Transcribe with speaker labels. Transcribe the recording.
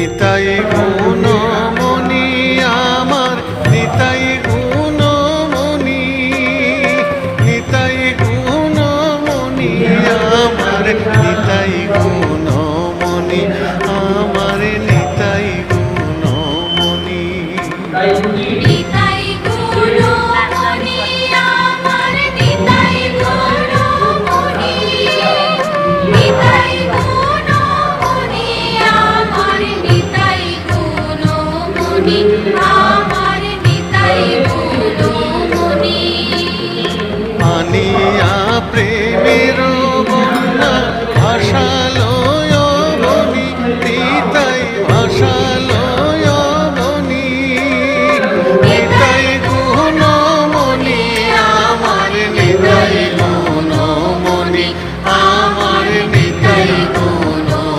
Speaker 1: নিতাই গুণমণি আমার নিতাই গুণমণি নিতাই গুণমণি আমার নিতাই গুণমণি আমার নিতাই গুণমণি
Speaker 2: নিতাই
Speaker 1: আনিয়া প্রেমের বন্যা ভাষালো বনি তিতাই ভাষালো বনি নিতাই গুণ মনি নিতাই গুণ আমার